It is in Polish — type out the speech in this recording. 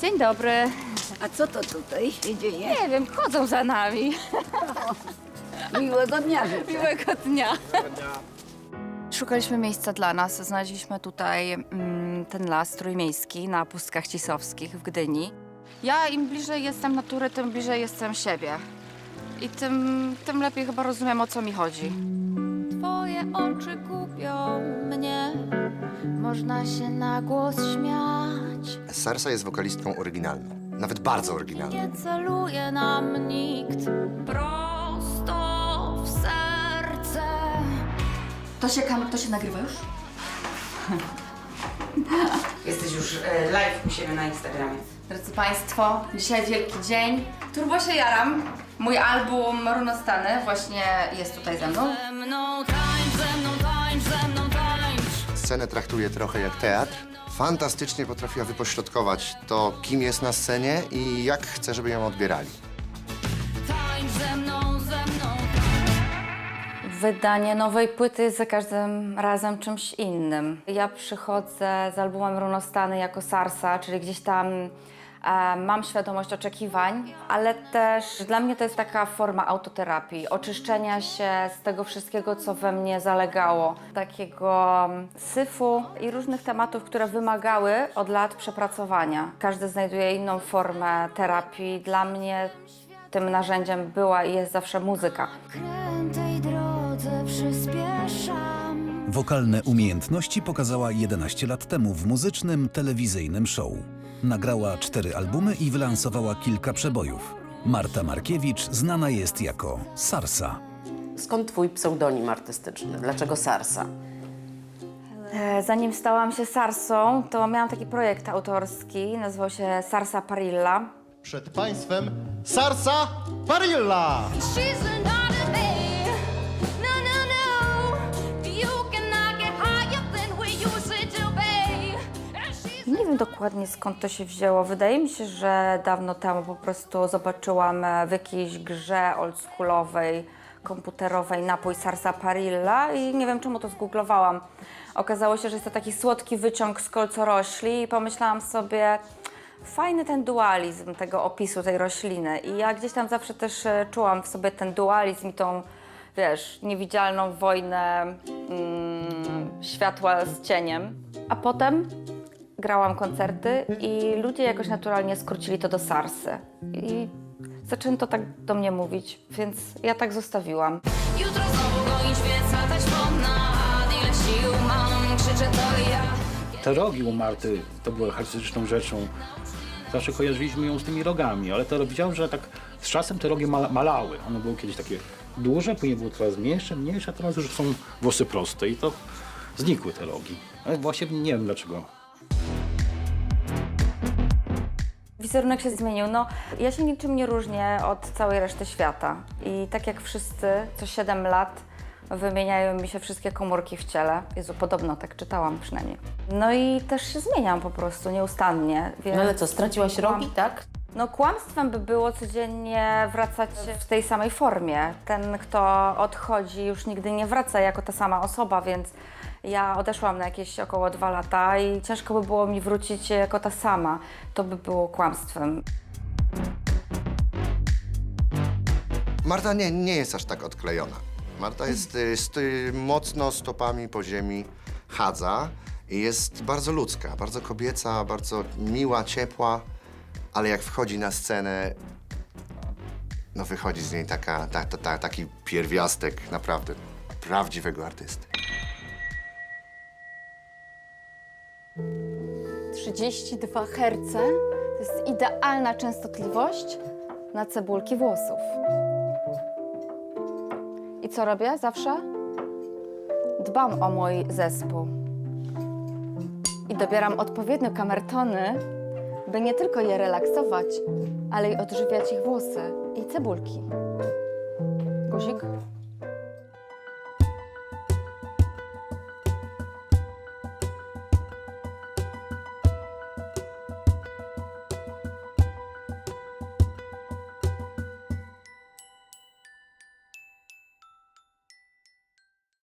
Dzień dobry. A co to tutaj się dzieje? Nie wiem, chodzą za nami. Miłego dnia życzę. Miłego dnia. Szukaliśmy miejsca dla nas. Znaleźliśmy tutaj mm, ten las trójmiejski na Pustkach Cisowskich w Gdyni. Ja im bliżej jestem natury, tym bliżej jestem siebie. I tym, tym lepiej chyba rozumiem, o co mi chodzi. Twoje oczy kupią mnie, można się na głos śmiać. Sarsa jest wokalistką oryginalną. Nawet bardzo oryginalną. Nie celuje nam nikt prosto w serce. To się, kam- to się nagrywa już? Jesteś już e, live u siebie na Instagramie. Drodzy Państwo, dzisiaj wielki dzień. Turbo się jaram. Mój album Runostany właśnie jest tutaj ze mną. Ze mną tańcz, ze mną tańcz, ze mną tańcz. Scenę traktuje trochę jak teatr. Fantastycznie potrafiła wypośrodkować to, kim jest na scenie i jak chce, żeby ją odbierali. Tańcz ze mną, ze mną Wydanie nowej płyty jest za każdym razem czymś innym. Ja przychodzę z albumem Runostany jako Sarsa, czyli gdzieś tam mam świadomość oczekiwań, ale też dla mnie to jest taka forma autoterapii, oczyszczenia się z tego wszystkiego, co we mnie zalegało. Takiego mm, syfu i różnych tematów, które wymagały od lat przepracowania. Każdy znajduje inną formę terapii. Dla mnie tym narzędziem była i jest zawsze muzyka. krętej drodze przyspieszam. Wokalne umiejętności pokazała 11 lat temu w muzycznym, telewizyjnym show. Nagrała cztery albumy i wylansowała kilka przebojów. Marta Markiewicz znana jest jako Sarsa. Skąd twój pseudonim artystyczny? Dlaczego Sarsa? E, Zanim stałam się Sarsą, to miałam taki projekt autorski, nazywał się Sarsa Parilla. Przed państwem Sarsa Parilla! She's wiem dokładnie skąd to się wzięło. Wydaje mi się, że dawno temu po prostu zobaczyłam e, w jakiejś grze oldschoolowej, komputerowej napój Sarsa Parilla i nie wiem czemu to zgooglowałam. Okazało się, że jest to taki słodki wyciąg z kolcorośli i pomyślałam sobie, fajny ten dualizm tego opisu tej rośliny. I ja gdzieś tam zawsze też e, czułam w sobie ten dualizm i tą, wiesz, niewidzialną wojnę mm, światła z cieniem. A potem grałam koncerty i ludzie jakoś naturalnie skrócili to do Sarsy. I zaczęto tak do mnie mówić, więc ja tak zostawiłam. Jutro znowu gonić wiec, latać ponad. Ile sił mam, krzyczę to ja. Te rogi u Marty to były charakterystyczną rzeczą. Zawsze kojarzyliśmy ją z tymi rogami, ale to widziałem, że tak z czasem te rogi mala, malały. One były kiedyś takie duże, później były coraz mniejsze, mniejsze, a teraz już są włosy proste i to znikły te rogi. Ale właśnie nie wiem dlaczego. Wizerunek się zmienił. No, ja się niczym nie różnię od całej reszty świata. I tak jak wszyscy, co 7 lat wymieniają mi się wszystkie komórki w ciele. Jezu, podobno tak czytałam przynajmniej. No i też się zmieniam po prostu nieustannie. Więc... No ale co, straciłaś rogi, tak? No kłamstwem by było codziennie wracać w tej samej formie. Ten, kto odchodzi, już nigdy nie wraca jako ta sama osoba, więc ja odeszłam na jakieś około dwa lata i ciężko by było mi wrócić jako ta sama. To by było kłamstwem. Marta nie, nie jest aż tak odklejona. Marta jest y, st- mocno stopami po ziemi, chadza i jest bardzo ludzka, bardzo kobieca, bardzo miła, ciepła, ale jak wchodzi na scenę, no wychodzi z niej taka, ta, ta, ta, taki pierwiastek naprawdę prawdziwego artysty. 32 Hz to jest idealna częstotliwość na cebulki włosów. I co robię zawsze? Dbam o mój zespół. I dobieram odpowiednio kamertony, by nie tylko je relaksować, ale i odżywiać ich włosy i cebulki. Guzik?